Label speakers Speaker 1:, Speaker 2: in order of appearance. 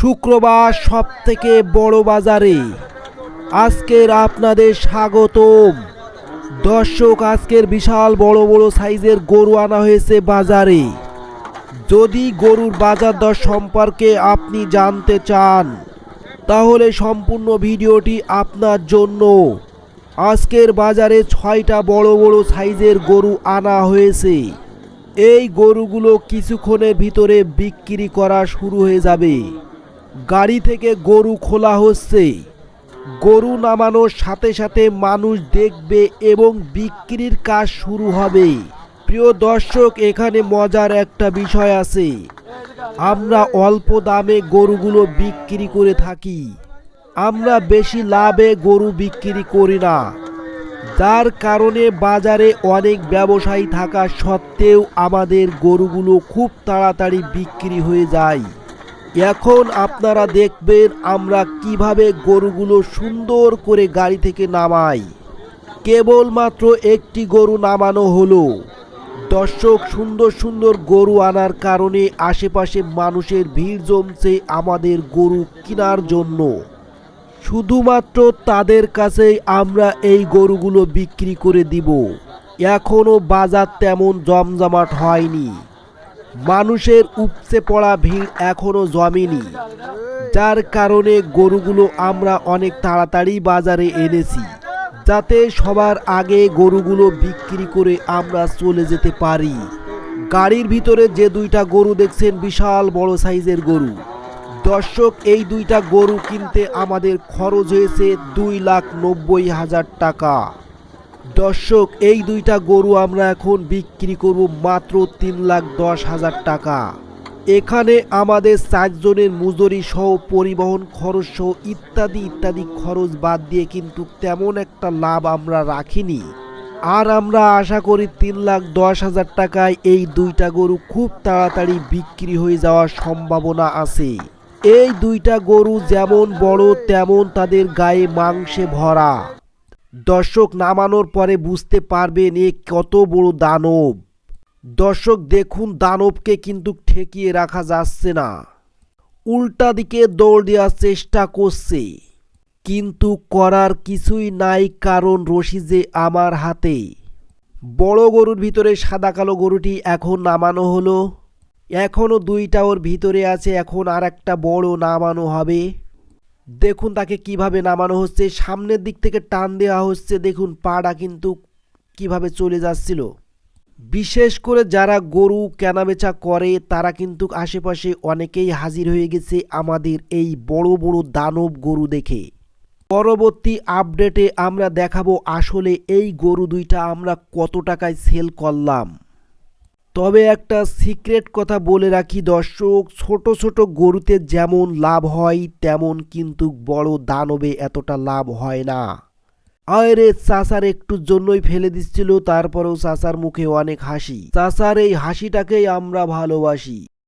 Speaker 1: শুক্রবার সব থেকে বড় বাজারে। আজকের আপনাদের স্বাগতম। দর্শক, আজকের বিশাল বড় বড় সাইজের গরু আনা হয়েছে বাজারে। যদি গরুর বাজার দর সম্পর্কে আপনি জানতে চান, তাহলে সম্পূর্ণ ভিডিওটি আপনার জন্য। আজকের বাজারে ছয়টা বড় বড় সাইজের গরু আনা হয়েছে। এই গরুগুলো কিছুক্ষণের ভিতরে বিক্রি করা শুরু হয়ে যাবে। গাড়ি থেকে গরু খোলা হচ্ছে। গরু নামানোর সাথে সাথে মানুষ দেখবে এবং বিক্রির কাজ শুরু হবে। প্রিয় দর্শক, এখানে মজার একটা বিষয় আছে। আমরা অল্প দামে গরুগুলো বিক্রি করে থাকি। আমরা বেশি লাভে গরু বিক্রি করি না। যার কারণে বাজারে অনেক ব্যবসায়ী থাকা সত্ত্বেও আমাদের গরুগুলো খুব তাড়াতাড়ি বিক্রি হয়ে যায়। এখন আপনারা দেখবেন আমরা কীভাবে গরুগুলো সুন্দর করে গাড়ি থেকে নামাই। কেবলমাত্র একটি গরু নামানো হলো। দর্শক, সুন্দর সুন্দর গরু আনার কারণে আশেপাশে মানুষের ভিড় জমছে আমাদের গরু কেনার জন্য। শুধুমাত্র তাদের কাছেই আমরা এই গরুগুলো বিক্রি করে দিব। এখনও বাজার তেমন জমজমাট হয়নি। মানুষের উপচে পড়া ভিড় এখনও জমেনি। যার কারণে গরুগুলো আমরা অনেক তাড়াতাড়ি বাজারে এনেছি, যাতে সবার আগে গরুগুলো বিক্রি করে আমরা চলে যেতে পারি। গাড়ির ভিতরে যে দুইটা গরু দেখছেন, বিশাল বড় সাইজের গরু। দর্শক, এই দুইটা গরু কিনতে আমাদের খরচ হয়েছে দুই লাখ নব্বই হাজার টাকা। দর্শক, এই দুইটা গরু আমরা এখন বিক্রি করব মাত্র তিন লাখ দশ হাজার টাকা। এখানে আমাদের চারজনের মজুরি সহ পরিবহন খরচ সহ ইত্যাদি ইত্যাদি খরচ বাদ দিয়ে কিন্তু তেমন একটা লাভ আমরা রাখিনি। আর আমরা আশা করি তিন লাখ দশ হাজার টাকায় এই দুইটা গরু খুব তাড়াতাড়ি বিক্রি হয়ে যাওয়ার সম্ভাবনা আছে। এই দুইটা গরু যেমন বড়, তেমন তাদের গায়ে মাংসে ভরা। দর্শক নামানোর পরে বুঝতে পারবেন এ কত বড় দানব। দর্শক দেখুন, দানবকে কিন্তু ঠেকিয়ে রাখা যাচ্ছে না। উল্টা দিকে দৌড় দেওয়ার চেষ্টা করছে। কিন্তু করার কিছুই নাই কারণ রশি যে আমার হাতে। বড় গরুর ভিতরে সাদা কালো গরুটি এখন নামানো হলো। এখনও দুইটা ওর ভিতরে আছে, এখন আর একটা বড় নামানো হবে। দেখুন তাকে কীভাবে নামানো হচ্ছে, সামনের দিক থেকে টান দেওয়া হচ্ছে, দেখুন পাটা কিন্তু কীভাবে চলে যাচ্ছিল। বিশেষ করে যারা গরু কেনাবেচা করে, তারা কিন্তু আশেপাশে অনেকেই হাজির হয়ে গেছে আমাদের এই বড় বড় দানব গরু দেখে। পরবর্তী আপডেটে আমরা দেখাবো আসলে এই গরু দুইটা আমরা কত টাকায় সেল করলাম। তবে একটা সিক্রেট কথা বলে রাখি দর্শক, ছোট ছোট গরুতে যেমন লাভ হয়, তেমন কিন্তু বড় দানবে এতটা লাভ হয় না। আয়রে চাষার একটুর জন্যই ফেলে দিচ্ছিল, তারপরেও চাষার মুখে অনেক হাসি। চাষার এই হাসিটাকেই আমরা ভালোবাসি।